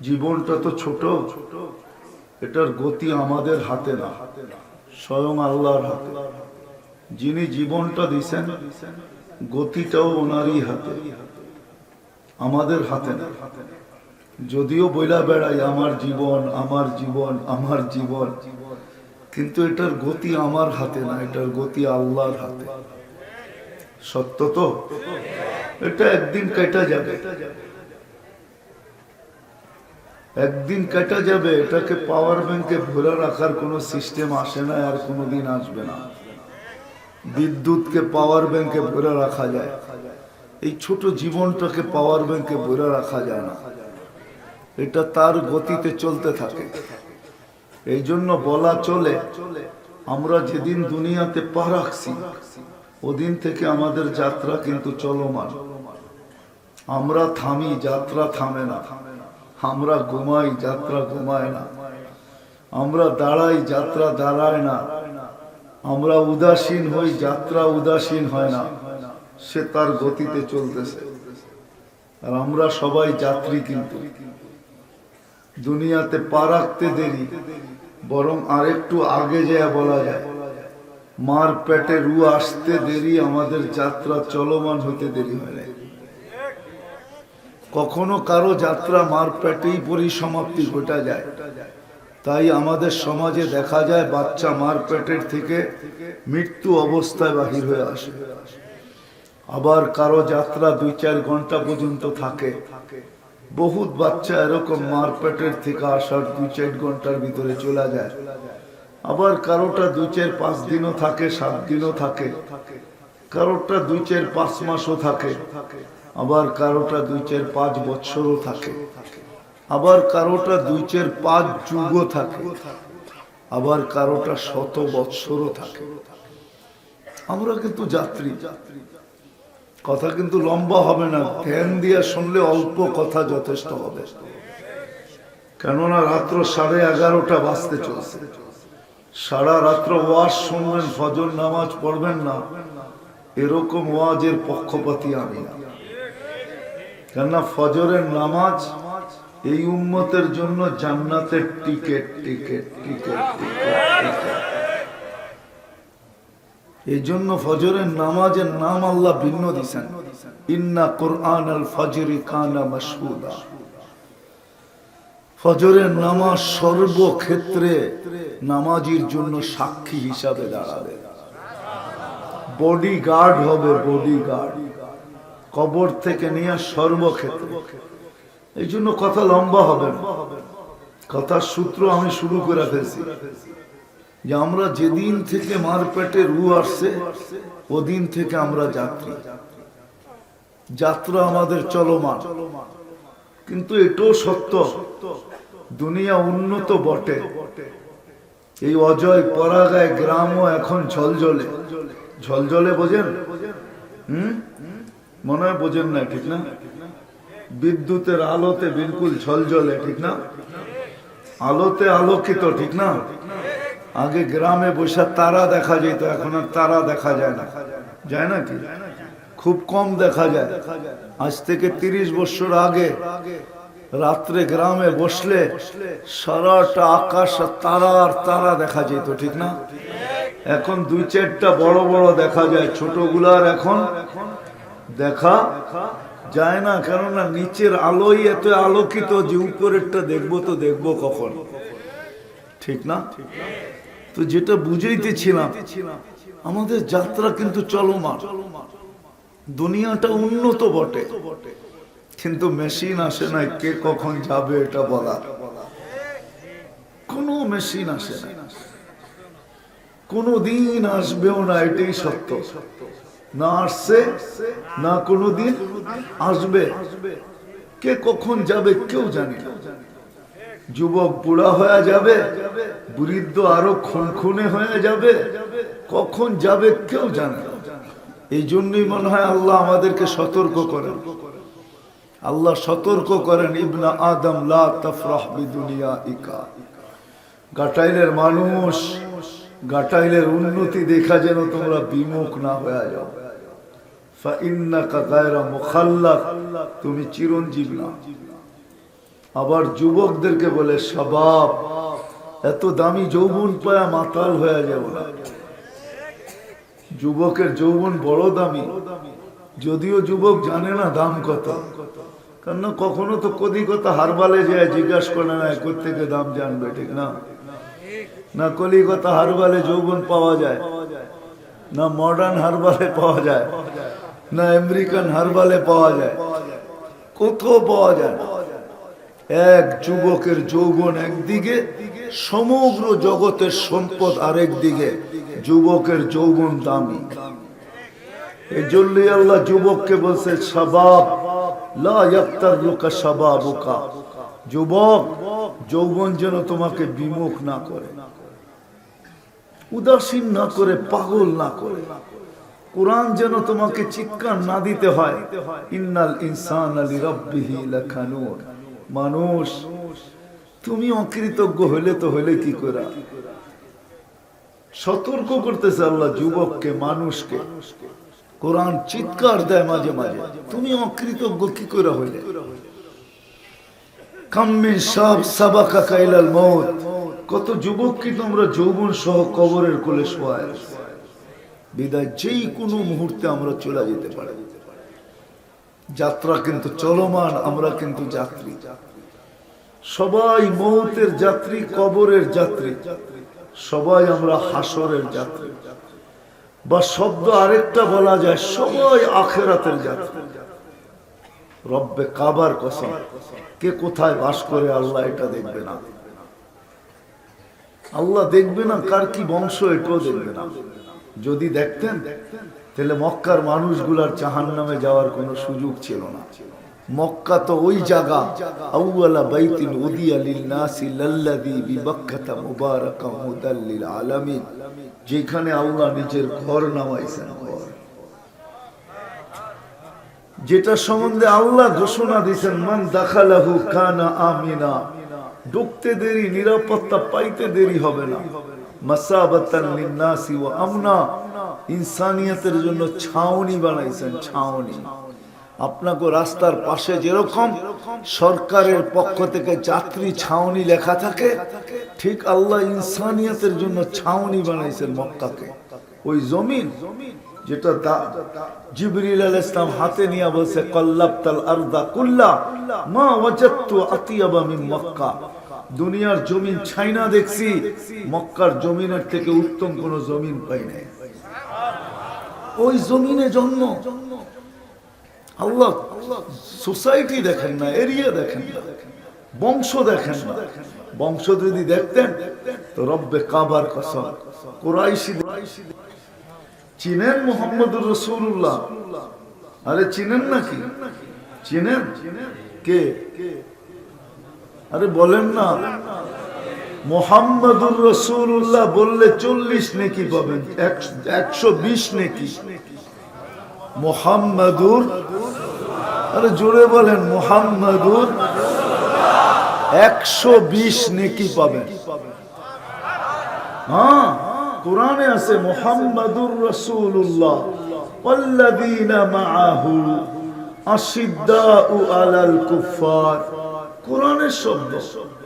জীবনটা তো ছোট। এটার গতি আমাদের হাতে না, স্বয়ং আল্লাহর হাতে। যিনি জীবনটা দিছেন গতিটাও ওনারই হাতে, আমাদের হাতে না। যদিও বইলা বেড়াই, আমার জীবন আমার জীবন আমার জীবন, কিন্তু এটার গতি আমার হাতে না, এটার গতি আল্লাহর হাতে। সত্য তো? এটা একদিন কেটে যাবে। একদিন কেটে যাবে, এটাকে পাওয়ার ব্যাংকে ভরে রাখার কোনো সিস্টেম আসে না, আর কোনোদিন আসবে না। বিদ্যুৎকে পাওয়ার ব্যাংকে ভরে রাখা যায়। এই ছোট জীবনটাকে পাওয়ার ব্যাংকে ভরে রাখা যায় না। এটা তার গতিতে চলতে থাকে। এই জন্য বলা চলে, আমরা যেদিন দুনিয়াতে পা রাখছি, ওদিন থেকে আমাদের যাত্রা কিন্তু চলমান। আমরা থামি, যাত্রা থামে না। আমরা ঘুমাই, যাত্রা ঘুমায় না। আমরা দাঁড়াই, যাত্রা দাঁড়ায় না। আমরা উদাসীন হই, যাত্রা উদাসীন হয় না। সে তার গতিতে চলতেছে। আর আমরা সবাই যাত্রী কিন্তু। দুনিয়াতে পা রাখতে দেরি, বরং আরেকটু আগে যায় বলা যায়, মার পেটে রু আসতে দেরি, আমাদের যাত্রা চলমান হতে দেরি হয় না কখনো কারও যাত্রা মার পেটেই পরিসমাপ্তি ঘটা যায়। তাই আমাদের সমাজে দেখা যায় বাচ্চা মার পেটের থেকে মৃত্যু অবস্থায় বাহির হয়ে আসে। আবার কারও যাত্রা দুই চার ঘণ্টা পর্যন্ত থাকে। বহুত বাচ্চা এরকম মার পেটের থেকে আসার দুই চার ঘণ্টার ভিতরে চলে যায়। আবার কারোটা দুই চার পাঁচ দিনও থাকে, সাত দিনও থাকে। কারোটা দুই চার পাঁচ মাসও থাকে। আবার কারোটা দুই, চার, পাঁচ বছরও থাকে। আবার কারোটা দুই, চার, পাঁচ যুগও থাকে। আবার কারোটা শত বৎসরও থাকে। আমরা কিন্তু যাত্রী। কথা কিন্তু লম্বা হবে না। ধ্যান দিয়ে শুনলে অল্প কথা যথেষ্ট হবে। কেননা রাত্র সাড়ে এগারোটা বাজতে চলছে। সারা রাত্র ওয়াজ শুনবেন, ফজর নামাজ পড়বেন না। এরকম ওয়াজের পক্ষপাতি আমি না। কেননা ফজরের নামাজ এই উম্মতের জন্য জান্নাতের টিকেট টিকেট টিকেট এই জন্য ফজরের নামাজের নাম আল্লাহ ভিন্ন দিছেন। ইন্না কোরআন আল ফজরি কানা মাসহুদা ফজরের নামাজ সর্বক্ষেত্রে নামাজির জন্য সাক্ষী হিসাবে দাঁড়াবে। বডি গার্ড হবে বডি গার্ড কবর থেকে নিয়ে সর্বক্ষেত্রে। এই জন্য কথা লম্বা হবে কথার সূত্র আমি শুরু করে ফেলছি। যে আমরা যেদিন থেকে মার পেটে রু আসছে, ওদিন থেকে আমরা যাত্রী। যাত্রা আমাদের চলমান। কিন্তু এটাও সত্য, দুনিয়া উন্নত বটে। এই অজয় পরাগায় গ্রামও এখন ঝলঝলে। ঝলঝলে বোঝেন? হুম? মনে হয় বোঝেন না, ঠিক না? বিদ্যুতের আলোতে বিলকুল ঝলঝলে, ঠিক না? আলোতে আলোকিত, ঠিক না? আগে গ্রামে বসে তারা দেখা যেত, এখন আর তারা দেখা যায় না। যায় না কি? খুব কম দেখা যায়। আজ থেকে তিরিশ বছর আগে রাত্রে গ্রামে বসলে সারাটা আকাশ তারা আর তারা দেখা যেত, ঠিক না? এখন দুই চারটা বড় বড় দেখা যায়, ছোটগুলার এখন দেখা যায় না, কেননা নিচের আলোই এত আলোকিত যে উপরেরটা দেখব তো দেখব কখন। ঠিক না? তো যেটা বুঝাইতেছিলাম আমাদের যাত্রা কিন্তু চলমান। দুনিয়াটা উন্নত বটে, কিন্তু মেশিন আসে না কে কখন যাবে এটা বলা। কোনো মেশিন আসে না কোনো দিন আসবেও না, এটাই সত্য। না আসছে, না কোনো দিন আসবে। কে কখন যাবে কেউ জানে যুবক বুড়া হয়ে যাবে, বৃদ্ধ আরও খুনখুনে হয়ে যাবে, কখন যাবে কেউ জানে এই জন্যই মনে হয় আল্লাহ আমাদেরকে সতর্ক করেন। আল্লাহ সতর্ক করেন, ইবনা আদম লা তাফরাহ বিদুনিয়া ইকা গাটাইলের মানুষ গাটাইলের উন্নতি দেখা যেন তোমরা বিমুখ না হয়ে যাও। তুমি চিরঞ্জীব না। আবার যুবকদেরকে বলে স্বভাব এত দামি যৌবন পায়া মাতাল হয়ে যাবে না। যুবকের যৌবন বড় দামি। যদিও যুবক জানে না দাম কত। কারণ কখনো তো কদি কথা হারবালে যায়, জিজ্ঞাসা করে না থেকে দাম জানবে? ঠিক না? না কলিকতা হারবালে যৌবন পাওয়া যায়, না মডার্ন হারবালে পাওয়া যায়, না আমেরিকান হারবালে পাওয়া যায়, কোথাও পাওয়া যায় এক যুবকের যৌবন একদিকে, সমগ্র জগতের সম্পদ আরেক দিকে, যুবকের যৌবন দামি। এই জন্যই আল্লাহ যুবককে বলছে, সবাব, লা ইয়াক্তার লোকা সবাবুকা। যুবক, যৌবন যেন তোমাকে বিমুখ না করে, উদাসীন না করে, পাগল না করে। কোরআন যেন তোমাকে চিৎকার না দিতে হয় মানুষ, তুমি অকৃতজ্ঞ হইলে তো হইলে কি করে? সতর্ক করতেছে আল্লাহ যুবককে, মানুষকে। কোরআন চিৎকার দেয় মাঝে মাঝে। তুমি অকৃতজ্ঞ কি করে হইলে? কাম্মিন সব সাবাকা কাইলাল মৌত কত যুবক কি তোমরা যৌবন সহ কবরের কোলে শোয়ায়। বিদায় যেই কোনো মুহূর্তে আমরা চলে যেতে পারি। যাত্রা কিন্তু চলমান, আমরা কিন্তু যাত্রী। সবাই মৌতের যাত্রী, কবরের যাত্রী। সবাই আমরা হাসরের যাত্রী। বা শব্দ আরেকটা বলা যায়, সবাই আখেরাতের যাত্রী। রব্বে কাবার কসম। কে কোথায় বাস করে আল্লাহ এটা দেখবে না। আল্লাহ দেখবে না, কার কি বংশ এটাও দেখবে না। যদি দেখতেন, তাহলে মক্কার মানুষগুলার জাহান নামে যাওয়ার কোনো সুযোগ ছিল না। মক্কা তো ওই জায়গা যেখানে আল্লাহ নিজের ঘর নামাইছেন ঘর যেটা সম্বন্ধে আল্লাহ ঘোষণা দিয়েছেন, মান দাখালাহু কানা আমিনা। ঢুকতে দেরি, নিরাপত্তা পাইতে দেরি হবে না। ছাউনি বানাইছেন, ছাউনি। রাস্তার পাশে যেরকম সরকারের পক্ষ থেকে ছাউনি লেখা থাকে, ঠিক আল্লাহ ইনসানিয়তের জন্য ছাউনি বানাইছেন মক্কাকে। ওই জমিন যেটা জিবরিল আল ইসলাম হাতে নিয়ে বলছে আরদা কুল্লা মা আতিয়াবা মিন মক্কা। দুনিয়ার জমিন ছাইনা দেখছি, মক্কার জমিনের থেকে উত্তম কোন জমিন পাই নাই। ওই জমিনে জন্ম। আল্লাহ সোসাইটি দেখেন না, এরিয়া দেখেন না, বংশ দেখেন না। বংশ যদি দেখতেন, তো রব্বে কাবার কসম, কোরাইশি চিনেন মোহাম্মদুর রসুল্লাহ আরে চিনেন নাকি? চিনেন? কে? আরে বলেন না। মোহাম্মদুর রসুল্লাহ বললে চল্লিশ নেকি পাবেন একশো বিশ নেকি। মোহাম্মদুর? আরে জোরে বলেন, মোহাম্মদুর একশো বিশ নেকি পাবেন। হ্যাঁ? কোরআনে আছে মোহাম্মদুর রসুল্লাহ পল্লবীনা মাআহু আশিদ্দাউ আলাল কুফার কোরআনের শব্দ শব্দ।